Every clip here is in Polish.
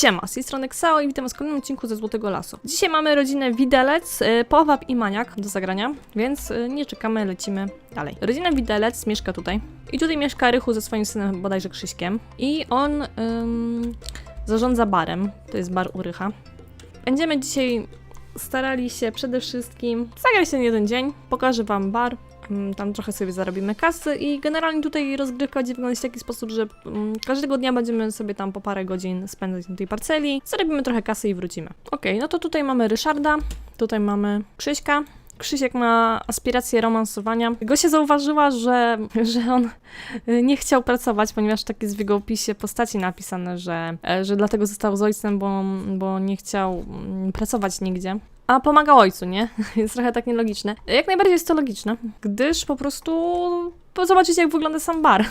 Siema, z tej strony Ksao i witam was w kolejnym odcinku ze Złotego Lasu. Dzisiaj mamy rodzinę Widelec, y, Powab i Maniak do zagrania, więc y, nie czekamy, lecimy dalej. Rodzina Widelec mieszka tutaj i tutaj mieszka Rychu ze swoim synem, bodajże Krzyśkiem i on ym, zarządza barem, to jest bar u Rycha. Będziemy dzisiaj starali się przede wszystkim zagrać ten jeden dzień, pokażę wam bar, Mm, Tam trochę sobie zarobimy kasy i generalnie tutaj rozgrywka będzie wyglądać w taki sposób, że mm, każdego dnia będziemy sobie tam po parę godzin spędzać na tej parceli, zarobimy trochę kasy i wrócimy. Okej, no to tutaj mamy Ryszarda, tutaj mamy Krzyśka. Krzysiek ma aspiracje romansowania. Gosia zauważyła, że, że on y, nie chciał pracować, ponieważ tak jest w jego opisie postaci napisane, że, e, że dlatego został z ojcem, bo, bo nie chciał mm, pracować nigdzie a pomagał ojcu, nie? Jest trochę tak nielogiczne. Jak najbardziej jest to logiczne, gdyż po prostu zobaczycie, jak wygląda sam bar.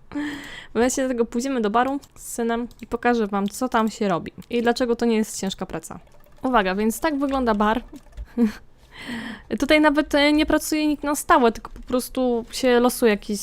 Właśnie dlatego pójdziemy do baru z synem i pokażę wam, co tam się robi i dlaczego to nie jest ciężka praca. Uwaga, więc tak wygląda bar. Tutaj nawet e, nie pracuje nikt na stałe, tylko po prostu się losuje jakiś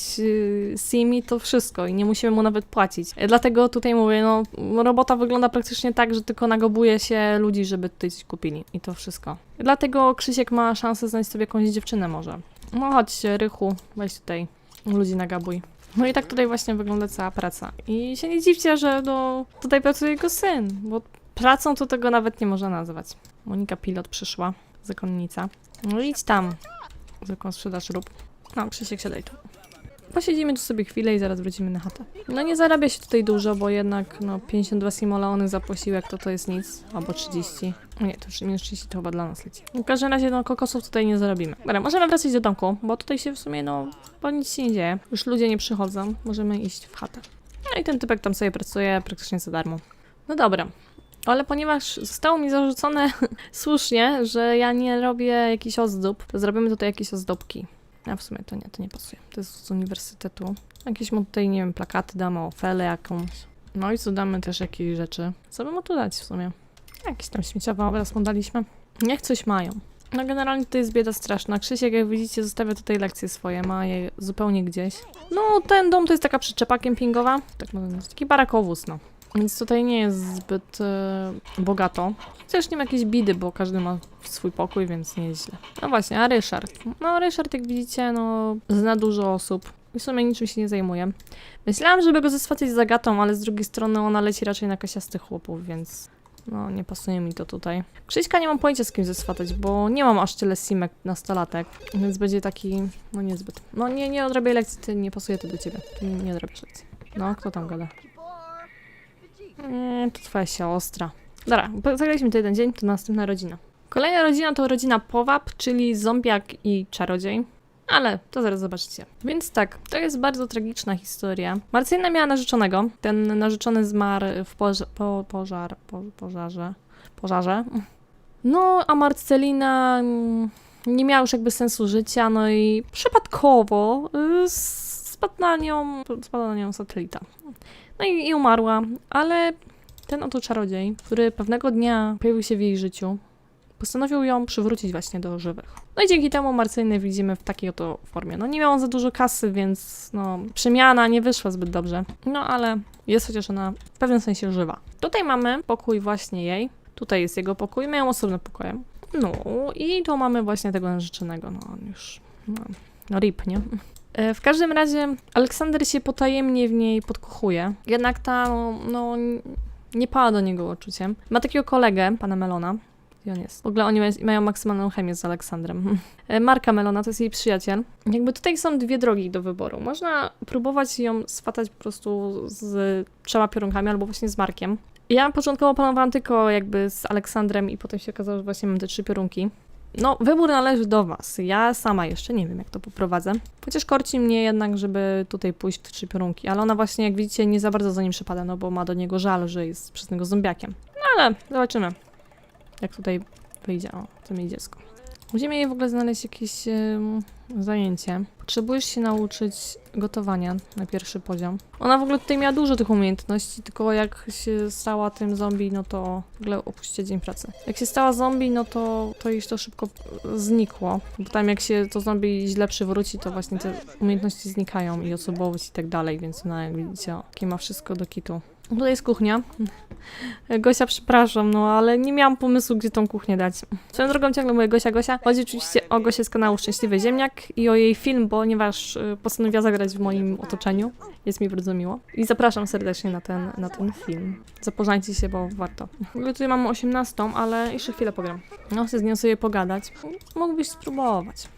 sim i to wszystko i nie musimy mu nawet płacić. E, Dlatego tutaj mówię, no robota wygląda praktycznie tak, że tylko nagobuje się ludzi, żeby coś kupili i to wszystko. Dlatego Krzysiek ma szansę znaleźć sobie jakąś dziewczynę może. No chodź Rychu, weź tutaj ludzi nagabuj. No i tak tutaj właśnie wygląda cała praca. I się nie dziwcie, że no, tutaj pracuje jego syn, bo pracą to tego nawet nie można nazwać. Monika Pilot przyszła, zakonnica. No idź tam, zwykłą sprzedaż rób. No, Krzysiek, siadaj tu. Posiedzimy tu sobie chwilę i zaraz wrócimy na chatę. No nie zarabia się tutaj dużo, bo jednak no 52 simoleony za posiłek to to jest nic, albo 30. Nie, to już minus 30 to chyba dla nas leci. W każdym razie no kokosów tutaj nie zarobimy. Dobra, możemy wracać do domku, bo tutaj się w sumie no, bo nic się nie dzieje. Już ludzie nie przychodzą, możemy iść w chatę. No i ten typek tam sobie pracuje praktycznie za darmo. No dobra. Ale ponieważ zostało mi zarzucone słusznie, że ja nie robię jakichś ozdób, to zrobimy tutaj jakieś ozdobki. A w sumie to nie, to nie pasuje. To jest z uniwersytetu. Jakieś mu tutaj, nie wiem, plakaty damy, ofelę jakąś. No i co damy też jakieś rzeczy. Co by mu tu dać w sumie? Jakieś tam śmieciowe obraz mu daliśmy. Niech coś mają. No generalnie to jest bieda straszna. Krzysiek, jak widzicie, zostawia tutaj lekcje swoje, ma je zupełnie gdzieś. No, ten dom to jest taka przyczepa kempingowa. Tak można nazwać. Taki barakowóz, no. Więc tutaj nie jest zbyt e, bogato. Chociaż nie ma jakiejś bidy, bo każdy ma swój pokój, więc nie jest źle. No właśnie, a Ryszard? No Ryszard, jak widzicie, no zna dużo osób. I w sumie niczym się nie zajmuje. Myślałam, żeby go zeswatać z Agatą, ale z drugiej strony ona leci raczej na kasiastych chłopów, więc no nie pasuje mi to tutaj. Krzyśka nie mam pojęcia z kim zeswatać, bo nie mam aż tyle simek nastolatek, więc będzie taki, no niezbyt. No nie, nie odrabiaj lekcji, ty nie pasuje to do ciebie. Ty nie, nie lekcji. No, kto tam gada? Nie, to twoja siostra. Dobra, zagraliśmy to jeden dzień, to następna rodzina. Kolejna rodzina to rodzina Powab, czyli zombiak i czarodziej. Ale to zaraz zobaczycie. Więc tak, to jest bardzo tragiczna historia. Marcelina miała narzeczonego. Ten narzeczony zmarł w poż po pożar, po pożarze. Pożarze. No, a Marcelina mm, nie miała już jakby sensu życia, no i przypadkowo y, spadł na nią, spadł na nią satelita. No i, i umarła, ale ten oto czarodziej, który pewnego dnia pojawił się w jej życiu, postanowił ją przywrócić właśnie do żywych. No i dzięki temu Marceliny widzimy w takiej oto formie. No nie miała za dużo kasy, więc no przemiana nie wyszła zbyt dobrze. No ale jest chociaż ona w pewnym sensie żywa. Tutaj mamy pokój właśnie jej. Tutaj jest jego pokój, mają osobne pokoje. No i tu mamy właśnie tego narzeczonego. No on już, no, no rip, nie? E, W każdym razie Aleksander się potajemnie w niej podkochuje. Jednak ta, no, no nie pała do niego uczuciem. Ma takiego kolegę, pana Melona. Gdzie on jest? W ogóle oni ma- mają maksymalną chemię z Aleksandrem. E, Marka Melona to jest jej przyjaciel. Jakby tutaj są dwie drogi do wyboru. Można próbować ją swatać po prostu z trzema piorunkami albo właśnie z Markiem. Ja początkowo planowałam tylko jakby z Aleksandrem i potem się okazało, że właśnie mam te trzy piorunki. No, wybór należy do Was. Ja sama jeszcze nie wiem, jak to poprowadzę. Chociaż korci mnie jednak, żeby tutaj pójść w trzy piorunki. Ale ona właśnie, jak widzicie, nie za bardzo za nim przypada, no bo ma do niego żal, że jest przez niego zombiakiem. No ale zobaczymy, jak tutaj wyjdzie. O, to mi dziecko. Musimy jej w ogóle znaleźć jakieś zajęcie. Potrzebujesz się nauczyć gotowania na pierwszy poziom. Ona w ogóle tutaj miała dużo tych umiejętności, tylko jak się stała tym zombie, no to w ogóle opuściła dzień pracy. Jak się stała zombie, no to, to już to szybko znikło. Bo tam jak się to zombie źle przywróci, to właśnie te umiejętności znikają i osobowość i tak dalej, więc ona jak widzicie, jakie ma wszystko do kitu. Tutaj jest kuchnia. Gosia, przepraszam, no ale nie miałam pomysłu, gdzie tą kuchnię dać. Swoją drogą ciągle mówię Gosia, Gosia. Chodzi oczywiście o Gosię z kanału Szczęśliwy Ziemniak i o jej film, ponieważ y, postanowiła zagrać w moim otoczeniu. Jest mi bardzo miło. I zapraszam serdecznie na ten, na ten film. Zapoznajcie się, bo warto. W tutaj mamy 18, ale jeszcze chwilę pogram. No, chcę z nią sobie pogadać. Mógłbyś spróbować.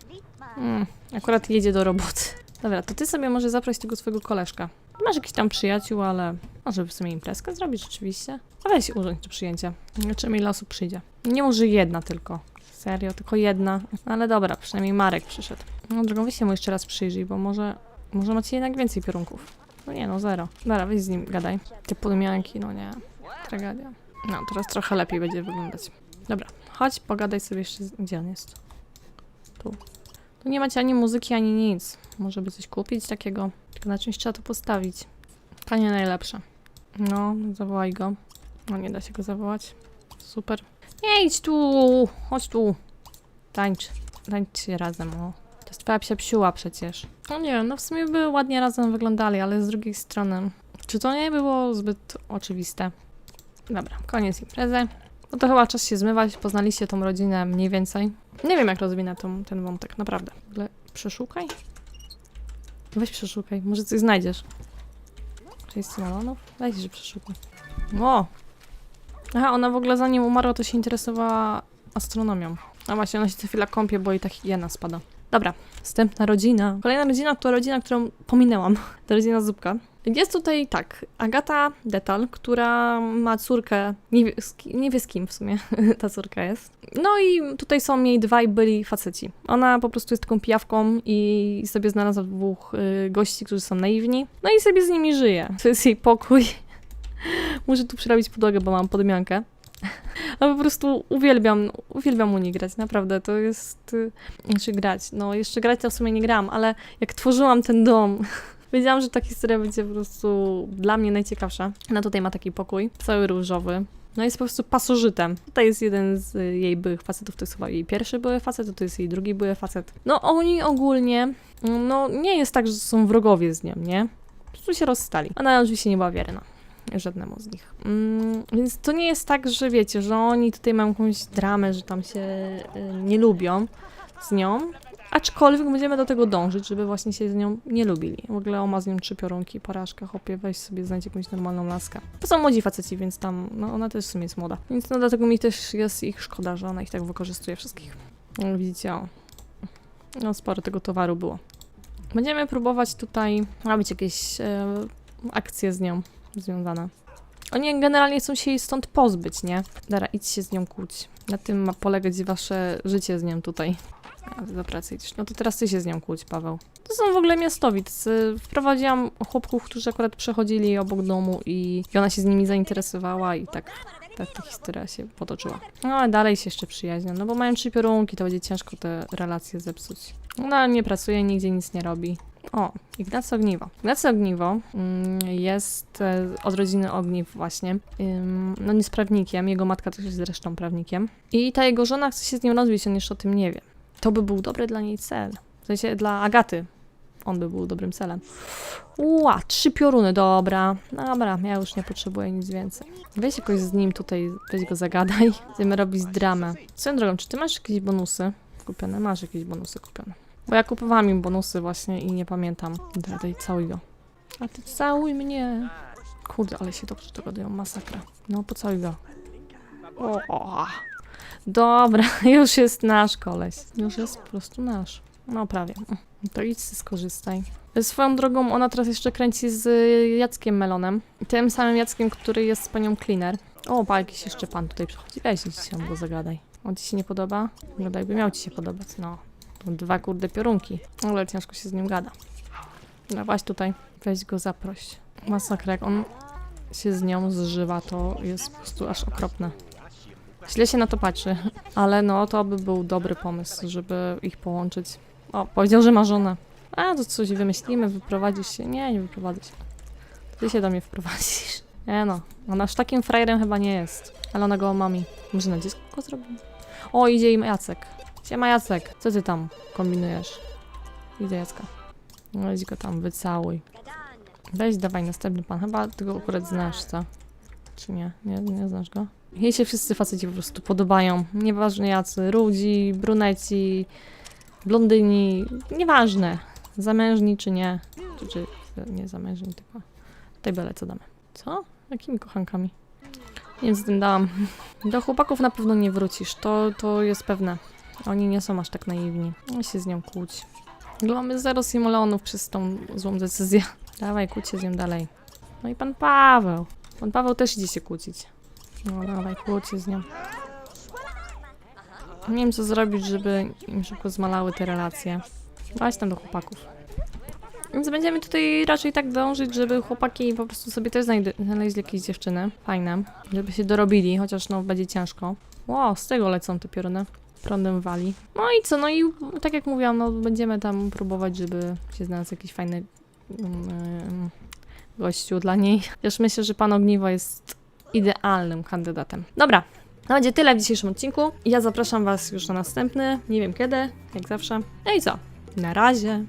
Mm, akurat jedzie do roboty. Dobra, to ty sobie może zaproś tego swojego koleżka. Masz jakiś tam przyjaciół, ale może w sumie imprezkę zrobić rzeczywiście. A weź urządź to przyjęcie. Zobaczymy ile osób przyjdzie. Nie może jedna tylko. Serio, tylko jedna. Ale dobra, przynajmniej Marek przyszedł. No drugą weź się mu jeszcze raz przyjrzyj, bo może, może macie jednak więcej piorunków. No nie, no zero. Dobra, weź z nim gadaj. Te podmianki, no nie. Tragedia. No, teraz trochę lepiej będzie wyglądać. Dobra, chodź, pogadaj sobie jeszcze. Gdzie on jest? Tu. Tu nie macie ani muzyki, ani nic. Może by coś kupić takiego. Tylko na czymś trzeba to postawić. Panie najlepsze. No, zawołaj go. No, nie da się go zawołać. Super. Nie idź tu! Chodź tu! Tańcz. Tańczcie razem, o. To jest twoja psia psiuła przecież. No nie no w sumie by ładnie razem wyglądali, ale z drugiej strony... Czy to nie było zbyt oczywiste? Dobra, koniec imprezy. No to chyba czas się zmywać. Poznaliście tą rodzinę mniej więcej. Nie wiem, jak rozwinę tą, ten wątek, naprawdę. W ogóle przeszukaj? Weź przeszukaj, może coś znajdziesz. Część Malonów? Daj się, że przeszukaj. O! Aha, ona w ogóle zanim umarła, to się interesowała astronomią. A właśnie, ona się co chwila kąpie, bo i tak jena spada. Dobra, wstępna rodzina. Kolejna rodzina to rodzina, którą pominęłam. To rodzina Zupka. Jest tutaj tak, Agata Detal, która ma córkę, nie, wie, nie wie z kim w sumie ta córka jest. No i tutaj są jej dwaj byli faceci. Ona po prostu jest taką pijawką i sobie znalazła dwóch y, gości, którzy są naiwni. No i sobie z nimi żyje. To jest jej pokój. Muszę tu przerobić podłogę, bo mam podmiankę. A po prostu uwielbiam, uwielbiam u niej grać, naprawdę, to jest... y, Znaczy grać, no jeszcze grać to w sumie nie gram, ale jak tworzyłam ten dom, wiedziałam, że ta historia będzie po prostu dla mnie najciekawsza. Ona tutaj ma taki pokój, cały różowy. No jest po prostu pasożytem. Tutaj jest jeden z jej byłych facetów, to jest chyba jej pierwszy były facet, to jest jej drugi były facet. No oni ogólnie, no nie jest tak, że są wrogowie z nią, nie? Po prostu się rozstali. Ona oczywiście nie była wierna żadnemu z nich. Mm, więc to nie jest tak, że wiecie, że oni tutaj mają jakąś dramę, że tam się y, nie lubią z nią. Aczkolwiek będziemy do tego dążyć, żeby właśnie się z nią nie lubili. W ogóle on ma z nią trzy piorunki, porażka, hopie, weź sobie znajdź jakąś normalną laskę. To są młodzi faceci, więc tam, no ona też w sumie jest młoda. Więc no dlatego mi też jest ich szkoda, że ona ich tak wykorzystuje wszystkich. No, widzicie, o. No sporo tego towaru było. Będziemy próbować tutaj robić jakieś e, akcje z nią związane. Oni generalnie chcą się jej stąd pozbyć, nie? Dara, idź się z nią kłóć. Na tym ma polegać wasze życie z nią tutaj. A, do pracy idziesz. No to teraz ty się z nią kłóć, Paweł. To są w ogóle miastowicy. Wprowadziłam chłopków, którzy akurat przechodzili obok domu i, ona się z nimi zainteresowała i tak, tak ta historia się potoczyła. No ale dalej się jeszcze przyjaźnią, no bo mają trzy piorunki, to będzie ciężko te relacje zepsuć. Ona nie pracuje, nigdzie nic nie robi. O, Ignacy Ogniwo. Ignacy Ogniwo mm, jest e, od rodziny Ogniw właśnie. No jest prawnikiem, jego matka też jest zresztą prawnikiem. I ta jego żona chce się z nim rozbić, on jeszcze o tym nie wie. To by był dobry dla niej cel. W sensie dla Agaty. On by był dobrym celem. Ła, trzy pioruny, dobra. Dobra, ja już nie potrzebuję nic więcej. Weź jakoś z nim tutaj, weź go zagadaj. Chcemy robić dramę. Swoją drogą, czy ty masz jakieś bonusy kupione? Masz jakieś bonusy kupione. Bo ja kupowałam im bonusy właśnie i nie pamiętam. Daj, daj, całuj go. A ty całuj mnie. Kurde, ale się dobrze dogadują, masakra. No, pocałuj go. O, o. Dobra, już jest nasz koleś. Już jest po prostu nasz. No prawie. To idź skorzystaj. Swoją drogą ona teraz jeszcze kręci z Jackiem Melonem. Tym samym Jackiem, który jest z panią Cleaner. O, pa, jakiś jeszcze pan tutaj przychodzi. Weź się, go zagadaj. On ci się nie podoba? Gadaj, by miał ci się podobać, no. Dwa kurde piorunki. Ale ciężko się z nim gada. Właśnie tutaj. Weź go zaproś. Masakra, jak on się z nią zżywa, to jest po prostu aż okropne. Źle się na to patrzy, ale no to by był dobry pomysł, żeby ich połączyć. O, powiedział, że ma żonę. A, to coś wymyślimy, wyprowadzisz się. Nie, nie wyprowadzę się. Ty się do mnie wprowadzisz. Nie no, ona aż takim frajerem chyba nie jest. Ale ona go omami. Może na dziecko go zrobimy? O, idzie im Jacek. Siema Jacek, co ty tam kombinujesz? Idę Jacka. No idź go tam, wycałuj. Weź, dawaj, następny pan. Chyba ty go akurat znasz, co? Czy nie? Nie, nie znasz go? Jej się wszyscy faceci po prostu podobają. Nieważne jacy. Rudzi, bruneci, blondyni. Nieważne. Zamężni czy nie. Czy, czy nie zamężni, tylko... Tutaj byle co damy. Co? Jakimi kochankami? Nie wiem, z tym dałam. Do chłopaków na pewno nie wrócisz. To, to jest pewne. Oni nie są aż tak naiwni. Ja się z nią kłóć. Mamy zero simoleonów przez tą złą decyzję. Dawaj, kłóć się z nią dalej. No i pan Paweł. Pan Paweł też idzie się kłócić. No dawaj, kłóć się z nią. Nie wiem, co zrobić, żeby im szybko zmalały te relacje. Weź tam do chłopaków. Więc będziemy tutaj raczej tak dążyć, żeby chłopaki po prostu sobie też znaleźli jakieś dziewczyny. Fajne. Żeby się dorobili, chociaż no będzie ciężko. Wow, z tego lecą te pioruny. Prądem wali. No i co, no i tak jak mówiłam, no będziemy tam próbować, żeby się znalazł jakiś fajny um, gościu dla niej. Też myślę, że pan Ogniwo jest idealnym kandydatem. Dobra, to będzie tyle w dzisiejszym odcinku. Ja zapraszam was już na następny, nie wiem kiedy, jak zawsze. No i co? Na razie.